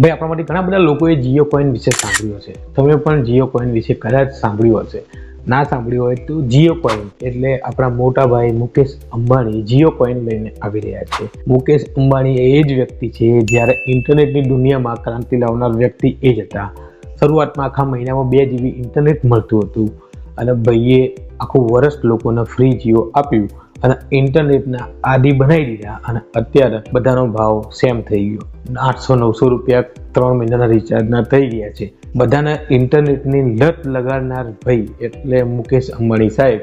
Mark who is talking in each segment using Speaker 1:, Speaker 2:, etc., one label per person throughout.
Speaker 1: ભાઈ, આપણા ઘણા બધા લોકોએ જીઓ કોઈન વિશે સાંભળ્યું છે તમે પણ જીઓ કોઈન વિશે કદાચ સાંભળ્યું હશે. ના સાંભળ્યું હોય તો જીઓ કોઈન એટલે આપણા મોટા ભાઈ મુકેશ અંબાણી જીઓ કોઈન લઈને આવી રહ્યા છે. મુકેશ અંબાણી એ જ વ્યક્તિ છે, જ્યારે ઇન્ટરનેટની દુનિયામાં ક્રાંતિ લાવનાર વ્યક્તિ એ જ હતા. શરૂઆતમાં આખા મહિનામાં બે જીબી ઇન્ટરનેટ મળતું હતું. અને ભાઈએ આખું વર્ષ લોકોને ફ્રી જીઓ આપ્યું. અને ઇન્ટરનેટના આદિ બનાવી દીધા અને અત્યારે બધાનો ભાવ સેમ થઈ ગયો. આઠસો નવસો રૂપિયા ત્રણ મહિનાના રિચાર્જના થઈ ગયા છે. બધાને ઇન્ટરનેટની લત લગાડનાર ભાઈ એટલે મુકેશ અંબાણી સાહેબ,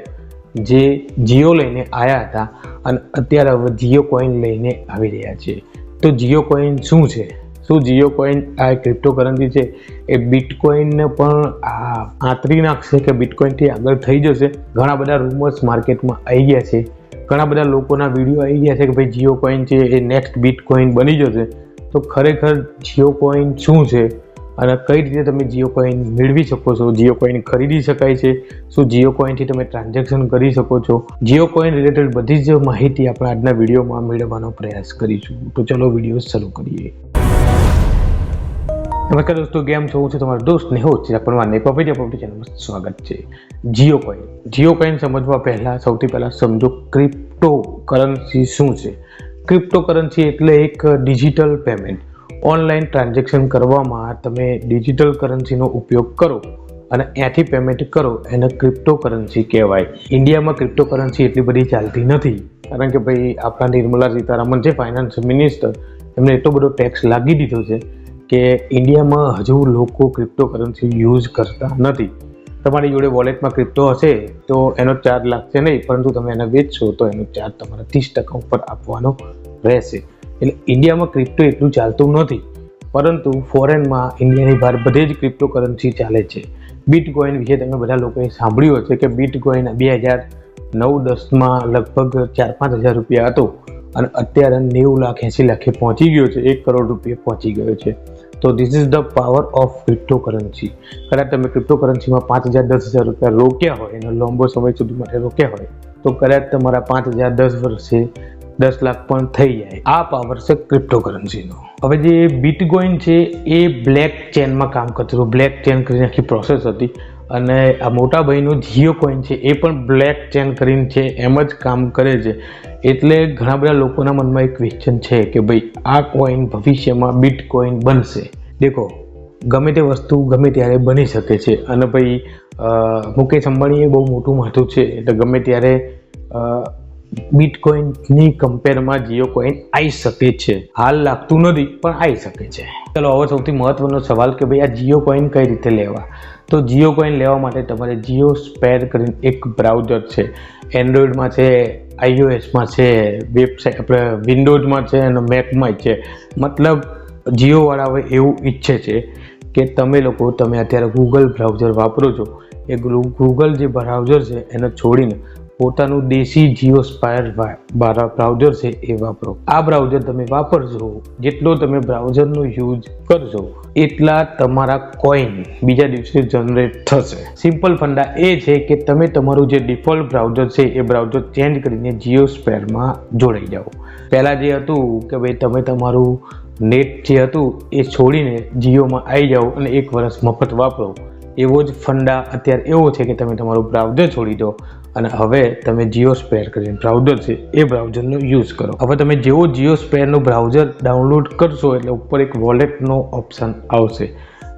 Speaker 1: જે જીઓ લઈને આવ્યા હતા અને અત્યારે હવે જીઓ કોઈન લઈને આવી રહ્યા છે. તો જીઓ કોઈન શું છે? શું જીઓ કોઈન આ ક્રિપ્ટોકરન્સી છે? એ બિટકોઈનને પણ આંતરી નાખશે કે બિટકોઈનથી આગળ થઈ જશે? ઘણા બધા રૂમર્સ માર્કેટમાં આવી ગયા છે. ઘણા બધા લોકોના વીડિયો આવી ગયા છે કે ભાઈ જીઓ કોઈન છે, એ નેક્સ્ટ બીટ કોઈન બની જશે. તો ખરેખર જીઓ કોઈન શું છે? અને કઈ રીતે તમે જીઓ કોઈન મેળવી શકો છો? જીઓ કોઈન ખરીદી શકાય છે? શું જીઓ કોઈનથી તમે ટ્રાન્ઝેક્શન કરી શકો છો? જીઓ કોઈન રિલેટેડ બધી જ માહિતી આપણે આજના વિડીયોમાં મેળવવાનો પ્રયાસ કરીશું. તો ચલો વીડિયો શરૂ કરીએ. નમસ્કાર દોસ્તો કેમ છો હું છું તમારો દોસ્ત ને હોસ્ટ ચિરાગ પરમાર ને પ્રોપર્ટી પ્રોપર્ટી ચેનલમાં સ્વાગત છે. જીઓ કોઈન જીઓ કોઈન સમજવા પહેલાં સૌથી પહેલાં સમજો ક્રિપ્ટો કરન્સી શું છે? ક્રિપ્ટો કરન્સી એટલે એક ડિજિટલ પેમેન્ટ ઓનલાઈન ટ્રાન્ઝેક્શન કરવામાં તમે ડિજિટલ કરન્સીનો ઉપયોગ કરો અને ત્યાંથી પેમેન્ટ કરો એને ક્રિપ્ટો કરન્સી કહેવાય. ઇન્ડિયામાં ક્રિપ્ટો કરન્સી એટલી બધી ચાલતી નથી. કારણ કે ભાઈ આપણા નિર્મલા સીતારામન છે ફાઇનાન્સ મિનિસ્ટર એમને એટલો બધો ટેક્સ લાગી દીધો છે કે ઇન્ડિયામાં હજુ લોકો ક્રિપ્ટો કરન્સી યુઝ કરતા નથી. તમારી જોડે વોલેટમાં ક્રિપ્ટો હશે તો એનો ચાર્જ લાગશે નહીં, પરંતુ તમે એને વેચશો તો એનો ચાર્જ તમારા ત્રીસ ટકા ઉપર આપવાનો રહેશે. એટલે ઇન્ડિયામાં ક્રિપ્ટો એટલું ચાલતું નથી, પરંતુ ફોરેનમાં ઇન્ડિયાની બહાર બધે જ ક્રિપ્ટો કરન્સી ચાલે છે. બીટકોઈન વિશે તમે બધા લોકોએ સાંભળ્યું હશે કે બીટકોઈન બે હજાર નવ દસમાં લગભગ ચાર પાંચ હજાર રૂપિયા હતો. અને અત્યારે નેવું લાખ એંસી લાખે પહોંચી ગયો છે, એક કરોડ રૂપિયા પહોંચી ગયો છે. તો this is the power of crypto currency કદાચ તમે ક્રિપ્ટો કરન્સીમાં પાંચ હજાર, દસ હજાર રૂપિયા રોક્યા હોય, એનો લાંબો સમય સુધી માટે રોક્યા હોય, તો કદાચ તમારા પાંચ હજાર, દસ વર્ષે દસ લાખ પણ થઈ જાય. આ પાવર છે ક્રિપ્ટો કરન્સીનો હવે જે બીટકોઈન છે, એ બ્લેક ચેનમાં કામ કરતું હતું. બ્લેક ચેન કરીને આખી પ્રોસેસ હતી. અને આ મોટા ભાઈનું જીઓ કોઈન છે, એ પણ બ્લેક ચેન કરીને છે, એમ જ કામ કરે છે. એટલે ઘણા બધા લોકોના મનમાં એક ક્વેશ્ચન છે કે ભાઈ, આ કોઈન ભવિષ્યમાં બીટકોઈન બનશે. દેખો, ગમે તે વસ્તુ ગમે ત્યારે બની શકે છે. અને ભાઈ મુકેશ અંબાણીએ બહુ મોટું માથું છે. એટલે ગમે ત્યારે અ, બિટકોઈનની કમ્પેરમાં જીઓ કોઈન આવી શકે છે. હાલ લાગતું નથી પણ આવી શકે છે. ચલો હવે સૌથી મહત્વનો સવાલ કે ભાઈ આ જીઓ કોઈન કઈ રીતે લેવા? તો જીઓ કોઈન લેવા માટે તમારે જીઓ સ્પેર કરીને એક બ્રાઉઝર છે. એન્ડ્રોઈડમાં છે આઈઓએસમાં છે વેબસાઇટ આપણે વિન્ડોઝમાં છે અને મેકમાં છે. મતલબ જીઓવાળા હવે એવું ઈચ્છે છે કે તમે લોકો તમે અત્યારે ગૂગલ બ્રાઉઝર વાપરો છો. એ ગૂગલ જે બ્રાઉઝર છે એને છોડીને પોતાનું દેશી જીઓ સ્પાયર બ્રાઉઝર છે એ વાપરો. આ બ્રાઉઝર તમે વાપરશો જેટલો તમે બ્રાઉઝરનો યુઝ કરશો એટલા તમારા કોઈન બીજા દિવસે જનરેટ થશે. સિમ્પલ ફંડા એ છે કે તમે તમારું જે ડિફોલ્ટ બ્રાઉઝર છે એ બ્રાઉઝર ચેન્જ કરીને જીઓ સ્પેરમાં જોડાઈ જાઓ. પહેલાં જે હતું કે ભાઈ તમે તમારું નેટ જે હતું એ છોડીને જીઓમાં આવી જાઓ અને એક વર્ષ મફત વાપરો. એવો જ ફંડા અત્યારે એવો છે કે તમે તમારું બ્રાઉઝર છોડી દો અને હવે તમે જીઓ સ્પેર કરીને બ્રાઉઝર છે એ બ્રાઉઝરનો યુઝ કરો. હવે તમે જેવો જીઓ સ્પેરનું બ્રાઉઝર ડાઉનલોડ કરશો એટલે ઉપર એક વોલેટનો ઓપ્શન આવશે.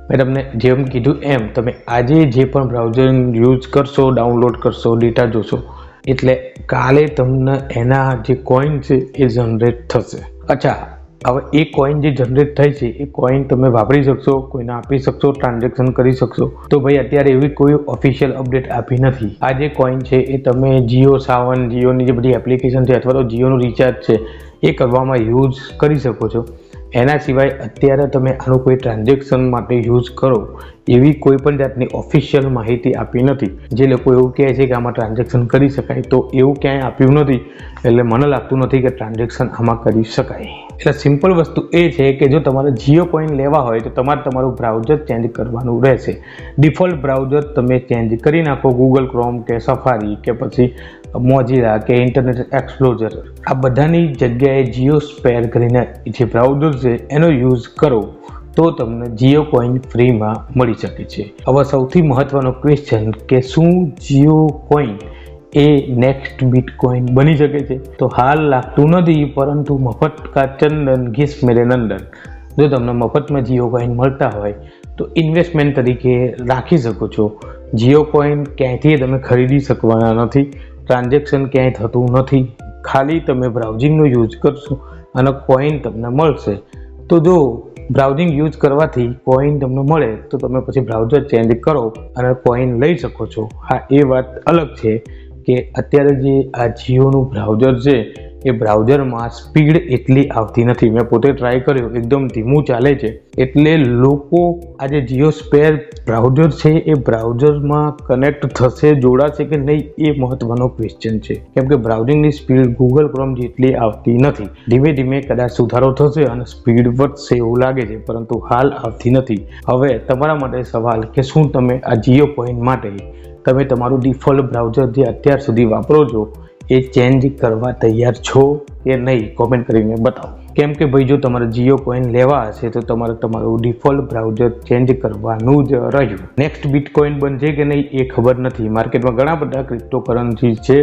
Speaker 1: મેં તમને જેમ કીધું એમ તમે આજે જે પણ બ્રાઉઝર યુઝ કરશો, ડાઉનલોડ કરશો, ડેટા જોશો, એટલે કાલે તમને એના જે કોઈન છે એ જનરેટ થશે. અચ્છા હવે એ કોઈન જે જનરેટ થાય છે, એ કોઈન તમે વાપરી શકશો, કોઈને આપી શકશો ટ્રાન્ઝેક્શન કરી શકશો. તો ભાઈ, અત્યારે એવી કોઈ ઓફિશિયલ અપડેટ આપી નથી. આ જે કોઈન છે, એ તમે જીઓ સાવન જીઓની જે બધી એપ્લિકેશન છે, અથવા તો જીઓનું રિચાર્જ છે, એ કરવામાં યુઝ કરી શકો છો. એના સિવાય અત્યારે તમે આનું કોઈ ટ્રાન્ઝેક્શન માટે યુઝ કરો, એવી કોઈ પણ જાતની ઓફિશિયલ માહિતી આપી નથી. જે લોકો એવું કહે છે કે આમાં ટ્રાન્ઝેક્શન કરી શકાય, તો એવું ક્યાંય આપ્યું નથી. એટલે મને લાગતું નથી કે ટ્રાન્ઝેક્શન આમાં કરી શકાય. એટલે સિમ્પલ વસ્તુ એ છે કે જો તમારે જીઓ કોઈન લેવા હોય, તો તમારે તમારું બ્રાઉઝર ચેન્જ કરવાનું રહેશે. ડિફોલ્ટ બ્રાઉઝર તમે ચેન્જ કરી નાખો ગૂગલ ક્રોમ કે સફારી કે પછી મોજીલા કે ઇન્ટરનેટ એક્સપ્લોઝર. આ બધાની જગ્યાએ જીઓ સ્પેર કરીને જે બ્રાઉઝર છે એનો યુઝ કરો તો તમને જીઓ કોઈન ફ્રીમાં મળી શકે છે. હવે સૌથી મહત્વનો ક્વેશ્ચન કે શું જીઓ કોઈન એ નેક્સ્ટ બિટકોઈન બની શકે છે? તો હાલ લાગતું નથી, પરંતુ મફત કા ચંદન ઘીસ મેરે નંદન. જો તમને મફતમાં જીઓ કોઈન મળતા હોય, તો ઇન્વેસ્ટમેન્ટ તરીકે રાખી શકો છો. જીઓ કોઈન ક્યાંયથી તમે ખરીદી શકવાના નથી. ટ્રાન્ઝેક્શન ક્યાંય થતું નથી. ખાલી તમે બ્રાઉઝિંગનો યુઝ કરશો અને કોઈન તમને મળશે. તો જો બ્રાઉઝિંગ યુઝ કરવાથી કોઈન તમને મળે, તો તમે પછી બ્રાઉઝર ચેન્જ કરો અને કોઈન લઈ શકો છો. હા, એ વાત અલગ છે કે અત્યારે જે આ જીઓનું બ્રાઉઝર છે એ બ્રાઉઝરમાં સ્પીડ એટલી આવતી નથી. મેં પોતે ટ્રાય કર્યો, એકદમ ધીમું ચાલે છે. એટલે લોકો આજે જીઓ સ્પેર બ્રાઉઝર છે, એ બ્રાઉઝરમાં કનેક્ટ થશે, જોડાશે કે નહીં, એ મહત્વનો ક્વેશ્ચન છે. કેમ કે બ્રાઉઝિંગની સ્પીડ ગૂગલ ક્રોમ જેટલી આવતી નથી. ધીમે ધીમે કદાચ સુધારો થશે અને સ્પીડ વધશે એવું લાગે છે, પરંતુ હાલ આવતી નથી. હવે તમારા માટે સવાલ કે શું તમે આ જીઓ પોઈન્ટ માટે તમે તમારું ડિફોલ્ટ બ્રાઉઝર જે અત્યાર સુધી વાપરો છો એ ચેન્જ કરવા તૈયાર છો કે નહીં? કોમેન્ટ કરીને બતાવો. કેમ કે ભાઈ, જો તમારે જીઓ કોઈન લેવા હશે, તો તમારે તમારું ડિફોલ્ટ બ્રાઉઝર ચેન્જ કરવાનું જ રહ્યું. નેક્સ્ટ બિટકોઈન બનશે કે નહીં, એ ખબર નથી. માર્કેટમાં ઘણા બધા ક્રિપ્ટો કરન્સી છે,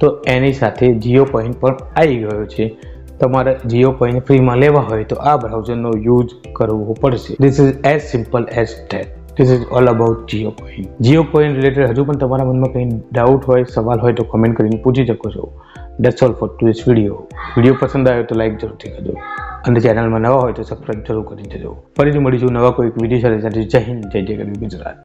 Speaker 1: તો એની સાથે જીઓ કોઈન પણ આવી ગયો છે. તમારે જીઓ કોઈન ફ્રીમાં લેવા હોય, તો આ બ્રાઉઝરનો યુઝ કરવો પડશે. This is as simple as that this is all about Jio coin Jio coin related હજુ પણ તમારા મનમાં કંઈ ડાઉટ હોય, સવાલ હોય તો કમેન્ટ કરીને પૂછી શકો છો. That's all for to this video video પસંદ આવ્યો તો લાઈક જરૂરથી કરજો. અને ચેનલમાં નવા હોય તો સબસ્ક્રાઈબ જરૂર કરી દેજો. ફરીથી મળીશું નવા કોઈક વીડિયો સાથે. જય હિન્દ, જય જય ગરવી ગુજરાત.